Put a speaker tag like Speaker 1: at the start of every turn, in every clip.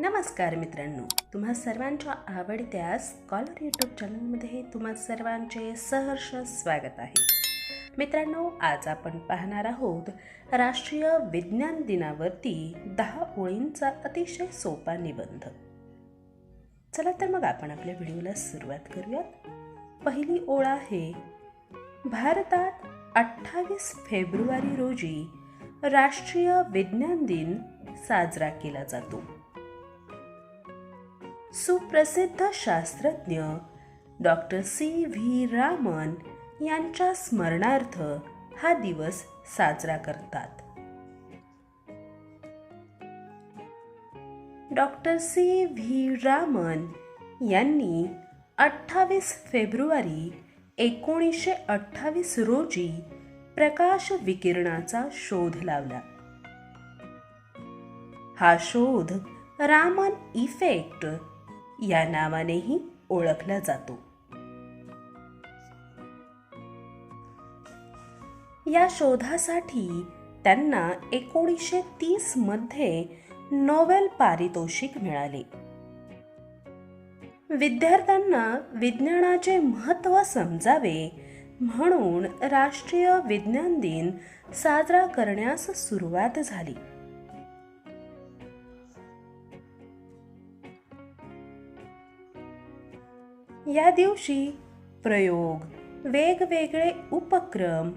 Speaker 1: नमस्कार मित्रांनो तुम्हा सर्वांच्या आवडत्या स्कॉलर यूट्यूब चॅनलमध्ये तुम्हा सर्वांचे सहर्ष स्वागत आहे. मित्रांनो आज आपण पाहणार आहोत राष्ट्रीय विज्ञान दिनावरती दहा ओळींचा अतिशय सोपा निबंध. चला तर मग आपण आपल्या व्हिडिओला सुरुवात करूयात. पहिली ओळ आहे भारतात अठ्ठावीस फेब्रुवारी रोजी राष्ट्रीय विज्ञान दिन साजरा केला जातो. सुप्रसिद्ध शास्त्रज्ञ डॉक्टर सी व्ही रामन यांच्या स्मरणार्थ हा दिवस साजरा करतात. डॉक्टर सी व्ही रामन यांनी अठ्ठावीस फेब्रुवारी एकोणीसशे अठ्ठावीस रोजी प्रकाश विकिरणाचा शोध लावला. हा शोध रामन इफेक्ट या नावानेही ओळखला जातो. या शोधासाठी त्यांना एकोणीसशे तीसमध्ये नोबेल पारितोषिक मिळाले. विद्यार्थ्यांना विज्ञानाचे महत्त्व समजावे म्हणून राष्ट्रीय विज्ञान दिन साजरा करण्यास सुरुवात झाली. या दिवशी प्रयोग वेगवेगळे उपक्रम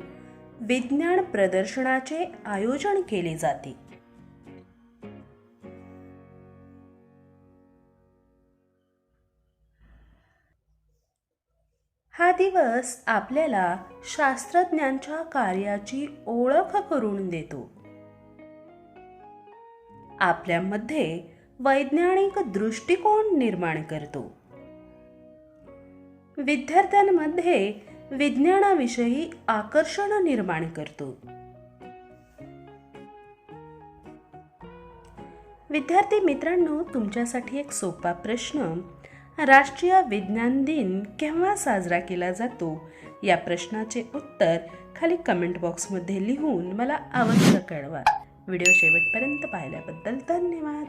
Speaker 1: विज्ञान प्रदर्शनाचे आयोजन केले जाते. हा दिवस आपल्याला शास्त्रज्ञांच्या कार्याची ओळख करून देतो. आपल्यामध्ये वैज्ञानिक दृष्टिकोन निर्माण करतो. विद्यार्थ्यांमध्ये विज्ञानाविषयी आकर्षण निर्माण करतो. विद्यार्थी मित्रांनो तुमच्यासाठी एक सोपा प्रश्न. राष्ट्रीय विज्ञान दिन केव्हा साजरा केला जातो? या प्रश्नाचे उत्तर खाली कमेंट बॉक्समध्ये लिहून मला अवश्य कळवा. व्हिडिओ शेवटपर्यंत पाहिल्याबद्दल धन्यवाद.